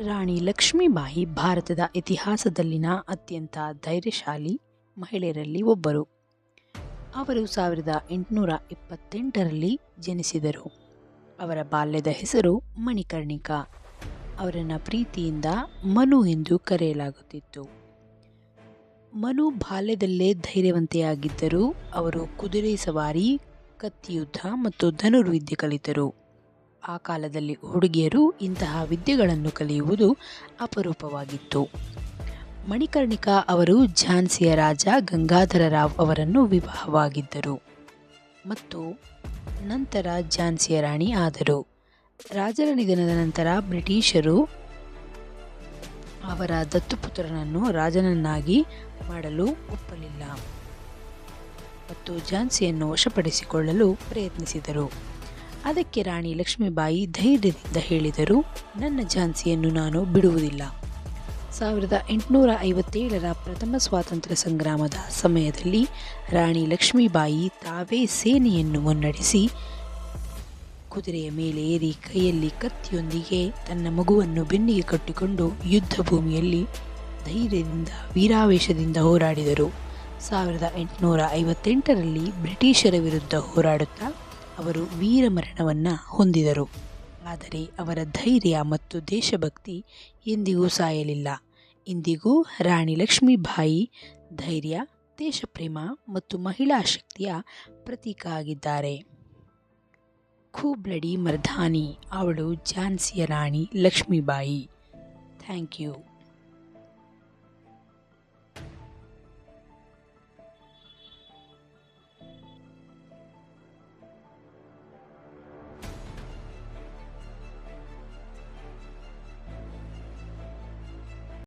ರಾಣಿ ಲಕ್ಷ್ಮೀಬಾಯಿ ಭಾರತದ ಇತಿಹಾಸದಲ್ಲಿನ ಅತ್ಯಂತ ಧೈರ್ಯಶಾಲಿ ಮಹಿಳೆಯರಲ್ಲಿ ಒಬ್ಬರು. ಅವರು ಸಾವಿರದ ಎಂಟುನೂರ ಇಪ್ಪತ್ತೆಂಟರಲ್ಲಿ ಜನಿಸಿದರು. ಅವರ ಬಾಲ್ಯದ ಹೆಸರು ಮಣಿಕರ್ಣಿಕಾ. ಅವರನ್ನು ಪ್ರೀತಿಯಿಂದ ಮನು ಎಂದು ಕರೆಯಲಾಗುತ್ತಿತ್ತು. ಮನು ಬಾಲ್ಯದಲ್ಲೇ ಧೈರ್ಯವಂತೆಯಾಗಿದ್ದರು ಅವರು ಕುದುರೆ ಸವಾರಿ, ಕತ್ತಿಯುದ್ಧ ಮತ್ತು ಧನುರ್ವಿದ್ಯೆ ಕಲಿತರು. ಆ ಕಾಲದಲ್ಲಿ ಹುಡುಗಿಯರು ಇಂತಹ ವಿದ್ಯೆಗಳನ್ನು ಕಲಿಯುವುದು ಅಪರೂಪವಾಗಿತ್ತು. ಮಣಿಕರ್ಣಿಕಾ ಅವರು ಝಾನ್ಸಿಯ ರಾಜ ಗಂಗಾಧರ ರಾವ್ ಅವರನ್ನು ವಿವಾಹವಾಗಿದ್ದರು ಮತ್ತು ನಂತರ ಝಾನ್ಸಿಯ ರಾಣಿ ಆದರು. ರಾಜರ ನಿಧನದ ನಂತರ ಬ್ರಿಟಿಷರು ಅವರ ದತ್ತುಪುತ್ರನನ್ನು ರಾಜನನ್ನಾಗಿ ಮಾಡಲು ಒಪ್ಪಲಿಲ್ಲ ಮತ್ತು ಝಾನ್ಸಿಯನ್ನು ವಶಪಡಿಸಿಕೊಳ್ಳಲು ಪ್ರಯತ್ನಿಸಿದರು. ಅದಕ್ಕೆ ರಾಣಿ ಲಕ್ಷ್ಮೀಬಾಯಿ ಧೈರ್ಯದಿಂದ ಹೇಳಿದರು, ನನ್ನ ಝಾನ್ಸಿಯನ್ನು ನಾನು ಬಿಡುವುದಿಲ್ಲ. ಸಾವಿರದ ಎಂಟುನೂರ ಐವತ್ತೇಳರ ಪ್ರಥಮ ಸ್ವಾತಂತ್ರ್ಯ ಸಂಗ್ರಾಮದ ಸಮಯದಲ್ಲಿ ರಾಣಿ ಲಕ್ಷ್ಮೀಬಾಯಿ ತಾವೇ ಸೇನೆಯನ್ನು ಮುನ್ನಡೆಸಿ, ಕುದುರೆಯ ಮೇಲೆ ಏರಿ ಕೈಯಲ್ಲಿ ಕತ್ತಿಯೊಂದಿಗೆ ತನ್ನ ಮಗುವನ್ನು ಬೆನ್ನಿಗೆ ಕಟ್ಟಿಕೊಂಡು ಯುದ್ಧ ಭೂಮಿಯಲ್ಲಿ ಧೈರ್ಯದಿಂದ, ವೀರಾವೇಶದಿಂದ ಹೋರಾಡಿದರು. ಸಾವಿರದ ಎಂಟುನೂರ ಐವತ್ತೆಂಟರಲ್ಲಿ ಬ್ರಿಟಿಷರ ವಿರುದ್ಧ ಹೋರಾಡುತ್ತಾ ಅವರು ವೀರಮರಣವನ್ನು ಹೊಂದಿದರು. ಆದರೆ ಅವರ ಧೈರ್ಯ ಮತ್ತು ದೇಶಭಕ್ತಿ ಎಂದಿಗೂ ಸಾಯಲಿಲ್ಲ. ಇಂದಿಗೂ ರಾಣಿ ಲಕ್ಷ್ಮೀಬಾಯಿ ಧೈರ್ಯ, ದೇಶಪ್ರೇಮ ಮತ್ತು ಮಹಿಳಾ ಶಕ್ತಿಯ ಪ್ರತೀಕ ಆಗಿದ್ದಾರೆ. ಖೂಬ್ಲಡಿ ಮರ್ಧಾನಿ ಅವಳು ಝಾನ್ಸಿಯ ರಾಣಿ ಲಕ್ಷ್ಮೀಬಾಯಿ. Thank you.